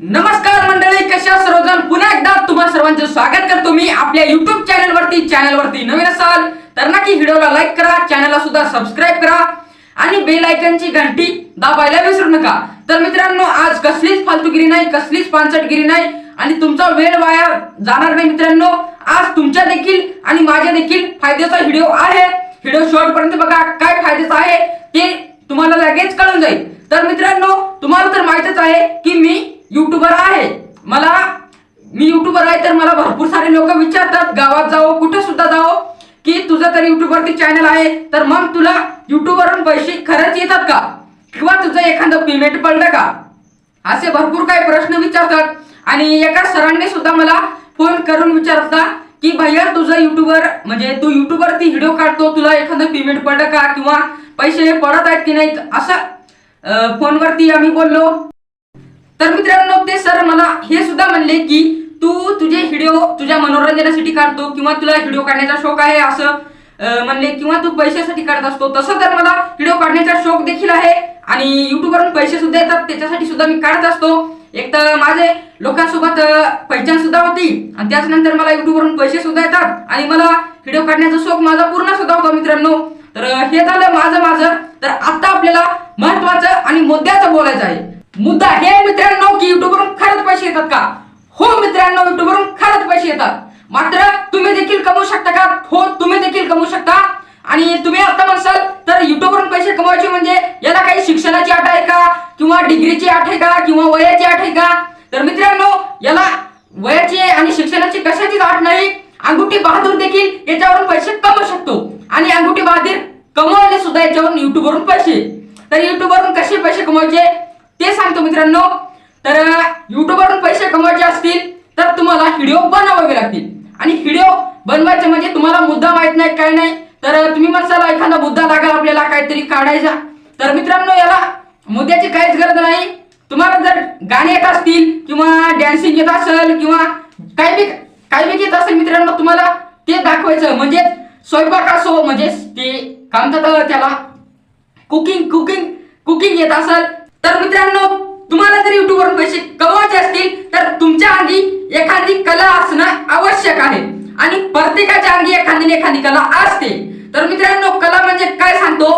नमस्कार मंडळी कशा सर्वजण? पुन्हा एकदा तुम्हा सर्वांचं स्वागत करतो मी आपल्या युट्यूब चॅनल वरती चॅनल वरती नवीन असाल तर नक्की व्हिडिओला लाईक करा चॅनलला सुद्धा सबस्क्राईब करा आणि बेल आयकनची घंटी दाबायला विसरू नका. तर मित्रांनो आज कसलीच फालतूगिरी नाही कसलीच पानसटगिरी नाही आणि तुमचा वेळ वाया जाणार नाही मित्रांनो. आज तुमच्या देखील आणि माझ्या देखील फायद्याचा व्हिडिओ आहे. व्हिडिओ शॉर्टपर्यंत बघा काय फायद्याचा आहे ते तुम्हाला लगेच कळून जाईल. तर मित्रांनो तुम्हाला तर माहितच आहे की मी युट्यूबर आहे. मला मी युट्यूबर आहे तर मला भरपूर सारे लोक विचारतात गावात जाओ कुठे सुद्धा जाओ की तुझं तर युट्यूबवरती चॅनल आहे तर मग तुला युट्यूबवरून पैसे खरंच येतात का? किंवा तुझं एखादं पेमेंट पडलं का? असे भरपूर काही प्रश्न विचारतात. आणि एका सरांनी सुद्धा मला फोन करून विचारता की भैया तुझं युट्यूबर म्हणजे तू युट्यूबवरती व्हिडिओ काढतो तुला एखादं पेमेंट पडलं का? किंवा पैसे पडत आहेत की नाहीत? असं फोनवरती आम्ही बोललो. तर मित्रांनो ते सर मला हे सुद्धा म्हणले की तू तुझे व्हिडिओ तुझ्या मनोरंजनासाठी काढतो किंवा तुला व्हिडिओ काढण्याचा शौक आहे असं म्हणले किंवा तू पैशासाठी काढत असतो. तसं तर मला व्हिडिओ काढण्याचा शौक देखील आहे आणि युट्यूबवरून पैसे सुद्धा येतात त्याच्यासाठी सुद्धा मी काढत असतो. एक तर माझे लोकांसोबत पहिचान सुद्धा होती आणि त्याच्यानंतर मला युट्यूबवरून पैसे सुद्धा येतात आणि मला व्हिडिओ काढण्याचा शौक माझा पूर्ण सुद्धा होता मित्रांनो. तर हे झालं माझं माझं तर आता आपल्याला महत्वाचं आणि मुद्द्याचं बोलायचं आहे. मुद्दा हे आहे मित्रांनो की युट्यूबवरून खरंच पैसे येतात का? हो मित्रांनो युट्यूबवरून खरंच पैसे येतात. मात्र तुम्ही देखील कमवू शकता का? हो तुम्ही देखील कमवू शकता. आणि तुम्ही आता म्हणसाल तर युट्यूबवरून पैसे कमवायचे म्हणजे याला काही शिक्षणाची आठ आहे का? किंवा डिग्रीची आठ आहे का? किंवा वयाची आठ आहे का? तर मित्रांनो याला वयाची आणि शिक्षणाची कशाचीच आठ नाही. अंगुठी बहादूर देखील याच्यावरून पैसे कमवू शकतो. आणि अंगुठी बहादूर कमवले सुद्धा याच्यावरून युट्यूबवरून पैसे. तर युट्यूबवरून कसे पैसे कमवायचे? ते सांगतो मित्रांनो. तर युट्यूबवरून पैसे कमवायचे असतील तर तुम्हाला व्हिडिओ बनवावे लागतील. आणि व्हिडिओ बनवायचे म्हणजे तुम्हाला मुद्दा माहीत नाही काय नाही. तर तुम्ही म्हणसाल एखादा मुद्दा लागेल आपल्याला काहीतरी काढायचा. तर मित्रांनो याला मुद्द्याची काहीच गरज नाही. तुम्हाला जर गाणे येत असतील किंवा डॅन्सिंग येत असेल किंवा काही बी काही बी येत असेल मित्रांनो तुम्हाला ते दाखवायचं. म्हणजे स्वयंपाक असो म्हणजे ते काय म्हणतात त्याला कुकिंग कुकिंग कुकिंग येत असेल तर मित्रांनो तुम्हाला जर युट्यूबवरून पैसे कमवायचे असतील तर तुमच्या अंगी एखादी कला असणं आवश्यक आहे. आणि प्रत्येकाच्या अंगी एखादी एखादी कला असते. तर मित्रांनो कला म्हणजे काय सांगतो?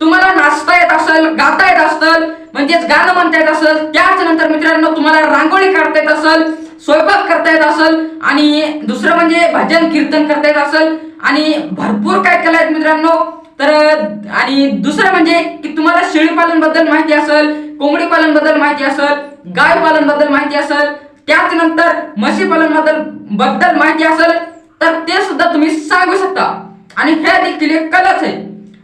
तुम्हाला नाचता येत असेल गाता येत असेल म्हणजेच गाणं म्हणता येत असेल त्याच नंतर मित्रांनो तुम्हाला रांगोळी काढता येत असेल स्वयंपाक करता येत असेल आणि दुसरं म्हणजे भजन कीर्तन करता येत असेल आणि भरपूर काय कला आहेत मित्रांनो. तर आणि दुसरं म्हणजे की तुम्हाला शेळीपालनबद्दल माहिती असेल कोंबडी पालनबद्दल माहिती असेल गाय पालनबद्दल माहिती असेल त्याच नंतर म्हशी पालनबद्दल बद्दल माहिती असेल तर ते सुद्धा तुम्ही सांगू शकता. आणि हे देखील एक कलाच आहे.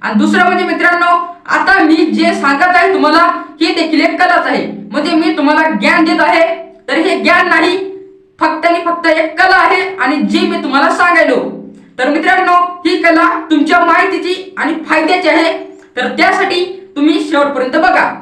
आणि दुसरं म्हणजे मित्रांनो आता मी जे सांगत आहे तुम्हाला हे देखील एक कलाच आहे. म्हणजे मी तुम्हाला ज्ञान देत आहे तर हे ज्ञान नाही फक्त आणि फक्त एक कला आहे आणि जी मी तुम्हाला सांगायलो. तर मित्रांनो ही कला तुमच्या माहितीची आणि फायद्याची आहे. तर त्यासाठी तुम्ही शेवटपर्यंत बघा.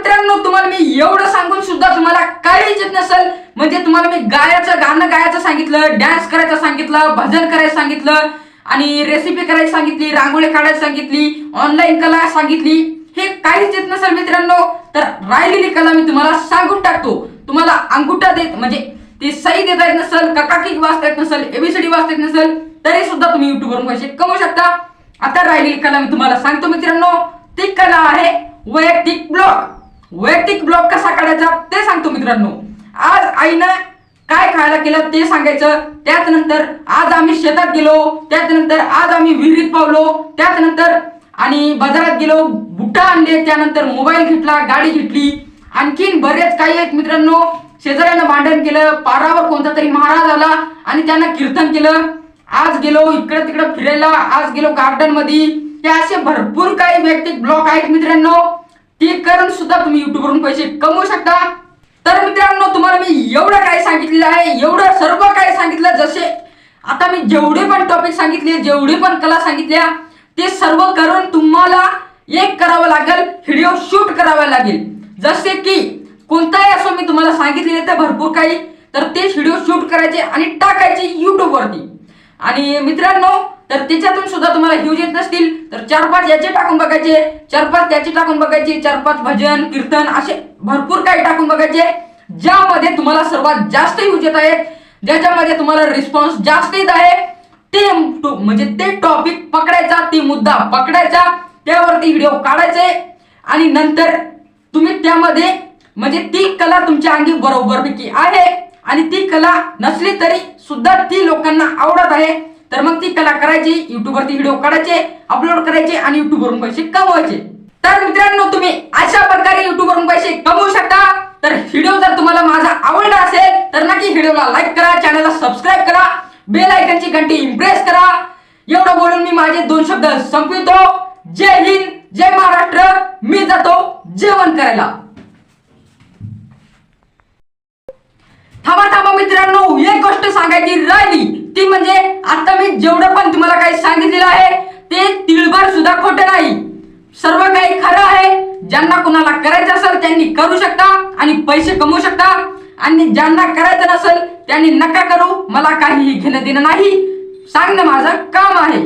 मित्रांनो तुम्हाला मी एवढं सांगून सुद्धा तुम्हाला काहीच येत नसेल. म्हणजे तुम्हाला मी गायचं गाणं गायचं सांगितलं डान्स करायचं सांगितलं भजन करायचं सांगितलं आणि रेसिपी करायची सांगितली रांगोळी काढायला सांगितली ऑनलाईन कला सांगितली हे काहीच येत नसेल मित्रांनो. तर राहिलेली कला मी तुम्हाला सांगून टाकतो. तुम्हाला अंगुठा देत म्हणजे ती सही देता येत नसेल काकाकी वाचता येत नसेल एबीसीडी वाचता येत नसेल तरी सुद्धा तुम्ही युट्यूबवरून पैसे कमवू शकता. आता राहिलेली कला मी तुम्हाला सांगतो मित्रांनो. ती कला आहे वैयक्तिक ब्लॉग वैयक्तिक ब्लॉग कसा काढायचा ते सांगतो मित्रांनो. आज आईनं काय खायला केलं ते सांगायचं. त्याच नंतर आज आम्ही शेतात गेलो. त्याच नंतर आज आम्ही विहिरीत पावलो. त्याच नंतर आणि बाजारात गेलो. बुट्टा आणले. त्यानंतर मोबाईल घेतला गाडी घेतली. आणखीन बरेच काही आहेत मित्रांनो. शेजाऱ्यानं भांडण केलं. पारावर कोणता तरी महाराज आला आणि त्यानं कीर्तन केलं. आज गेलो इकडे तिकडे फिरायला. आज गेलो गार्डनमध्ये हे असे भरपूर काही वैयक्तिक ब्लॉक आहेत मित्रांनो. ते करून सुद्धा तुम्ही युट्यूबवरून पैसे कमवू शकता. तर मित्रांनो तुम्हाला मी एवढं काय सांगितलेलं आहे एवढं सर्व काय सांगितलं जसे आता मी जेवढे पण टॉपिक सांगितले जेवढे पण कला सांगितल्या ते सर्व करून तुम्हाला एक करावं लागेल व्हिडिओ शूट करावा लागेल. जसे की कोणताही असो मी तुम्हाला सांगितलेले तर भरपूर काही तर ते व्हिडिओ शूट करायचे आणि टाकायचे युट्यूबवरती आणि मित्रांनो तर त्याच्यातून सुद्धा तुम्हाला व्ह्यूज येत नसतील. तर चार पाच याचे टाकून बघायचे. चार पाच त्याचे टाकून बघायचे. चार पाच भजन कीर्तन असे भरपूर काही टाकून बघायचे. ज्यामध्ये तुम्हाला सर्वात जास्त ह्यूज येत आहेत. ज्याच्यामध्ये तुम्हाला रिस्पॉन्स जास्त येत आहे. ते म्हणजे ते टॉपिक पकडायचा ती मुद्दा पकडायचा. त्यावरती व्हिडिओ काढायचे. आणि नंतर तुम्ही त्यामध्ये म्हणजे ती कला तुमच्या अंगी बरोबरपैकी आहे. आणि ती कला नसली तरी सुद्धा ती लोकांना आवडत आहे. तर मग ती कला करायची YouTube वरती व्हिडिओ काढायचे अपलोड करायचे आणि YouTube वरून पैसे कमवायचे. तर मित्रांनो तुम्ही अशा प्रकारे YouTube वरून पैसे कमवू शकता. तर व्हिडिओ जर तुम्हाला माझा आवडला असेल तर नक्की व्हिडिओला लाईक करा चॅनलला सबस्क्राईब करा बेल आयकनची घंटी इम्प्रेस करा. एवढं बोलून मी माझे दोन शब्द संपवितो. जय हिंद जय महाराष्ट्र. मी जातो जेवण करायला. थांबा थांबा मित्रांनो एक गोष्ट सांगायची राहिली. ती म्हणजे आता मी जेवढं पण तुम्हाला काही सांगितलेलं आहे ते तिळभर सुद्धा खोटं नाही. सर्व काही खरं आहे. ज्यांना कुणाला करायचं असेल त्यांनी करू शकता आणि पैसे कमवू शकता. आणि ज्यांना करायचं नसेल त्यांनी नका करू. मला काहीही घेणं देणं नाही. सांगणं माझं काम आहे.